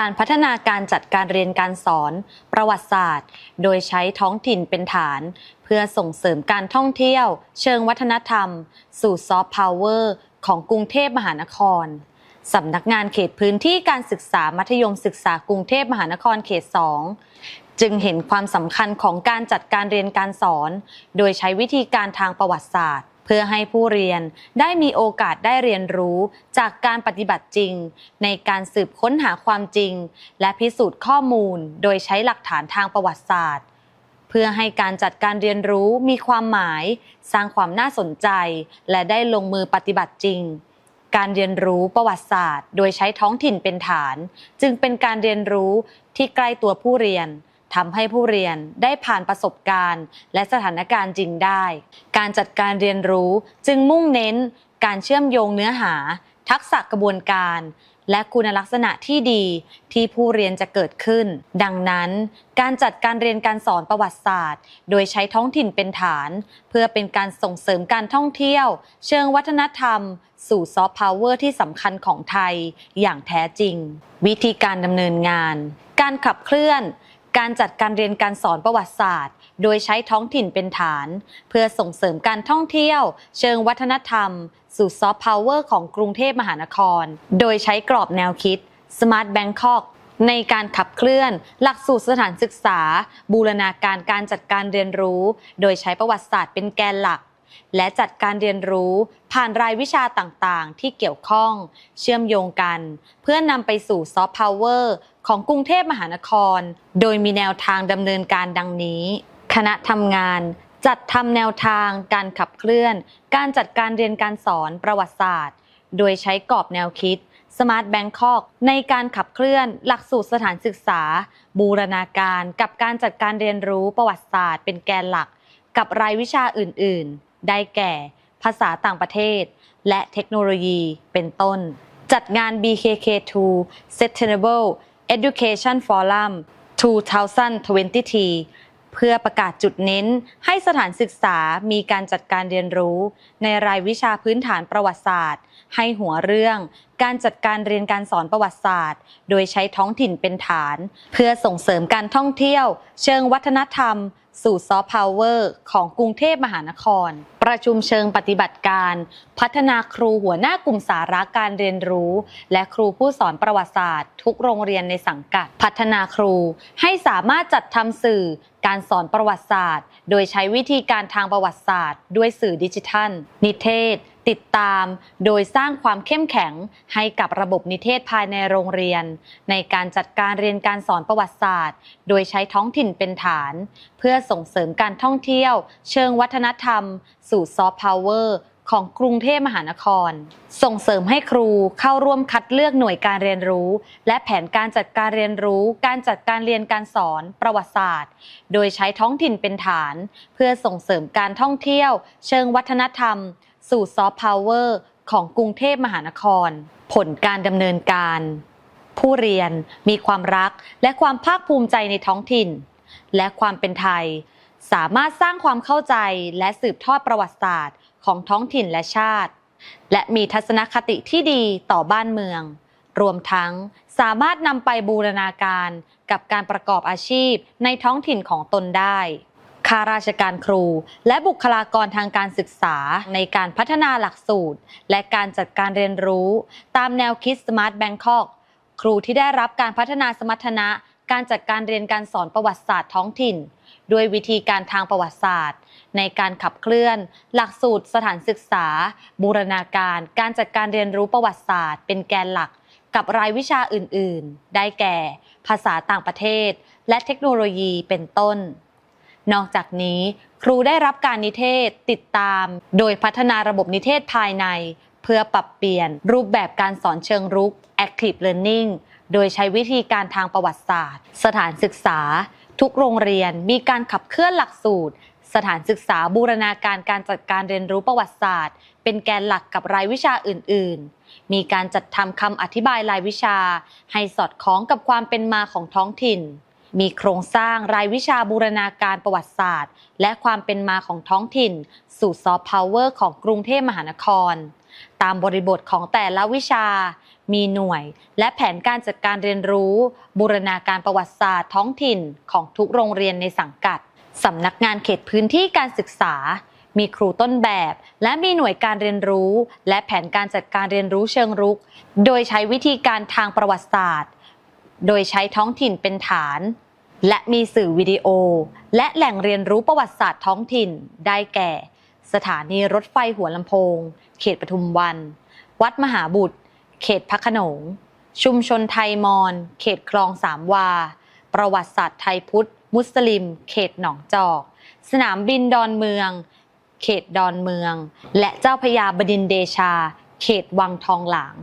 การพัฒนาการจัดการเรียนการสอน ประวัติศาสตร์ โดยใช้ท้องถิ่นเป็นฐาน เพื่อส่งเสริมการท่องเที่ยว เชิงวัฒนธรรม สู่ซอฟต์พาวเวอร์ของกรุงเทพมหานครสำนักงานเขตพื้นที่การศึกษามัธยมศึกษากรุงเทพมหานครเขต 2 จึงเห็นความสำคัญของการจัดการเรียนการสอน โดยใช้วิธีการทางประวัติศาสตร์ พื่อให้ผู้เรียนได้มีโอกาสได้เรียนรู้จากการปฏิบัติจริง ในการสืบค้นหาความจริง และพิสูจน์ข้อมูลโดยใช้หลักฐานทางประวัติศาสตร์ เพื่อให้การจัดการเรียนรู้มีความหมาย สร้างความน่าสนใจ และได้ลงมือปฏิบัติจริง การเรียนรู้ประวัติศาสตร์ โดยใช้ท้องถิ่นเป็นฐาน จึงเป็นการเรียนรู้ที่ใกล้ตัวผู้เรียน ทำให้ผู้เรียนได้ผ่านประสบการณ์ และสถานการณ์จริงได้ การจัดการเรียนรู้จึงมุ่งเน้นการเชื่อมโยงเนื้อหา ทักษะกระบวนการ และคุณลักษณะที่ดีที่ผู้เรียนจะเกิดขึ้น ดังนั้น การจัดการเรียนการสอนประวัติศาสตร์ โดยใช้ท้องถิ่นเป็นฐาน เพื่อเป็นการส่งเสริมการท่องเที่ยว เชิงวัฒนธรรม สู่ซอฟต์พาวเวอร์ที่สำคัญของไทยอย่างแท้จริง วิธีการดำเนินงาน การขับเคลื่อน การจัดการเรียนการสอนประวัติศาสตร์ โดยใช้ท้องถิ่นเป็นฐาน เพื่อส่งเสริมการท่องเที่ยว เชิงวัฒนธรรม สู่ซอฟต์พาวเวอร์ของกรุงเทพมหานคร โดยใช้กรอบแนวคิด Smart Bangkok ในการขับเคลื่อน หลักสูตรสถานศึกษา บูรณาการการจัดการเรียนรู้ โดยใช้ประวัติศาสตร์เป็นแกนหลัก และจัดการเรียนรู้ผ่านรายวิชาต่างๆ ที่เกี่ยวข้อง เชื่อมโยงกัน เพื่อนำไปสู่ซอฟต์พาวเวอร์ของกรุงเทพมหานคร โดยมีแนวทางดำเนินการดังนี้ คณะทำงานจัดทำแนวทางการขับเคลื่อน การจัดการเรียนการสอนประวัติศาสตร์ โดยใช้กรอบแนวคิด Smart Bangkok ในการขับเคลื่อนหลักสูตรสถานศึกษา บูรณาการกับการจัดการเรียนรู้ประวัติศาสตร์ เป็นแกนหลัก กับรายวิชาอื่น ๆ ได้แก่ ภาษาต่างประเทศ และเทคโนโลยีเป็นต้น จัดงาน BKK2 Sustainable Education Forum 2020 เพื่อประกาศจุดเน้นให้สถานศึกษามีการจัดการเรียนรู้ ในรายวิชาพื้นฐานประวัติศาสตร์ ให้หัวเรื่อง การจัดการเรียนการสอนประวัติศาสตร์ โดยใช้ท้องถิ่นเป็นฐาน เพื่อส่งเสริมการท่องเที่ยว เชิงวัฒนธรรม สู่ซอฟต์พาวเวอร์ของกรุงเทพมหานคร ประชุมเชิงปฏิบัติการ พัฒนาครูหัวหน้ากลุ่มสาระการเรียนรู้ และครูผู้สอนประวัติศาสตร์ ทุกโรงเรียนในสังกัด พัฒนาครูให้สามารถจัดทำสื่อการสอนประวัติศาสตร์ โดยใช้วิธีการทางประวัติศาสตร์ ด้วยสื่อดิจิทัล นิเทศติดตามโดยสร้างความเข้มแข็งให้กับระบบนิเทศภายในโรงเรียน ในการจัดการเรียนการสอนประวัติศาสตร์ โดยใช้ท้องถิ่นเป็นฐาน เพื่อส่งเสริมการท่องเที่ยว เชิงวัฒนธรรม สู่ซอฟต์พาวเวอร์ของกรุงเทพมหานคร ส่งเสริมให้ครูเข้าร่วมคัดเลือกหน่วยการเรียนรู้ และแผนการจัดการเรียนรู้ การจัดการเรียนการสอนประวัติศาสตร์ โดยใช้ท้องถิ่นเป็นฐาน เพื่อส่งเสริมการท่องเที่ยว เชิงวัฒนธรรม สู่ซอฟต์พาวเวอร์ของกรุงเทพมหานคร ผลการดำเนินการ ผู้เรียนมีความรักและความภาคภูมิใจในท้องถิ่น และความเป็นไทย สามารถสร้างความเข้าใจและสืบทอดประวัติศาสตร์ของท้องถิ่นและชาติ และมีทัศนคติที่ดีต่อบ้านเมือง รวมทั้งสามารถนำไปบูรณาการกับการประกอบอาชีพในท้องถิ่นของตนได้ ข้าราชการครู และบุคลากรทางการศึกษาในการพัฒนาหลักสูตร และการจัดการเรียนรู้ ตามแนวคิด Smart Bangkok ครูที่ได้รับการพัฒนาสมรรถนะ การจัดการเรียนการสอนประวัติศาสตร์ท้องถิ่น ด้วยวิธีการทางประวัติศาสตร์ ในการขับเคลื่อน หลักสูตรสถานศึกษา บูรณาการ การจัดการเรียนรู้ประวัติศาสตร์ เป็นแกนหลักกับรายวิชาอื่น ๆ ได้แก่ ภาษาต่างประเทศ และเทคโนโลยีเป็นต้น นอกจากนี้ครูได้รับการนิเทศติดตาม โดยพัฒนาระบบนิเทศภายใน เพื่อปรับเปลี่ยนรูปแบบการสอนเชิงรุก Active Learning โดยใช้วิธีการทางประวัติศาสตร์ สถานศึกษา ทุกโรงเรียนมีการขับเคลื่อนหลักสูตร สถานศึกษาบูรณาการการจัดการเรียนรู้ประวัติศาสตร์ เป็นแกนหลักกับรายวิชาอื่น ๆ มีการจัดทำคำอธิบายรายวิชา ให้สอดคล้องกับความเป็นมาของท้องถิ่น มีโครงสร้างรายวิชาบูรณาการประวัติศาสตร์ และความเป็นมาของท้องถิ่น สู่ซอฟต์พาวเวอร์ของกรุงเทพมหานคร ตามบริบทของแต่ละวิชา มีหน่วย และแผนการจัดการเรียนรู้ บูรณาการประวัติศาสตร์ท้องถิ่นของทุกโรงเรียนในสังกัดสำนักงานเขตพื้นที่การศึกษา มีครูต้นแบบ และมีหน่วยการเรียนรู้ และแผนการจัดการเรียนรู้เชิงรุก โดยใช้วิธีการทางประวัติศาสตร์ โดยใช้ท้องถิ่นเป็นฐาน และมีสื่อวิดีโอ และแหล่งเรียนรู้ประวัติศาสตร์ท้องถิ่น ได้แก่ สถานีรถไฟหัวลำโพง เขตปทุมวัน วัดมหาบุตร เขตพระขนง ชุมชนไทยมอญเขตคลองสามวา ประวัติศาสตร์ไทยพุทธ มุสลิม เขตหนองจอก สนามบินดอนเมือง เขตดอนเมือง และเจ้าพยาบดินเดชา เขตวังทองหลาง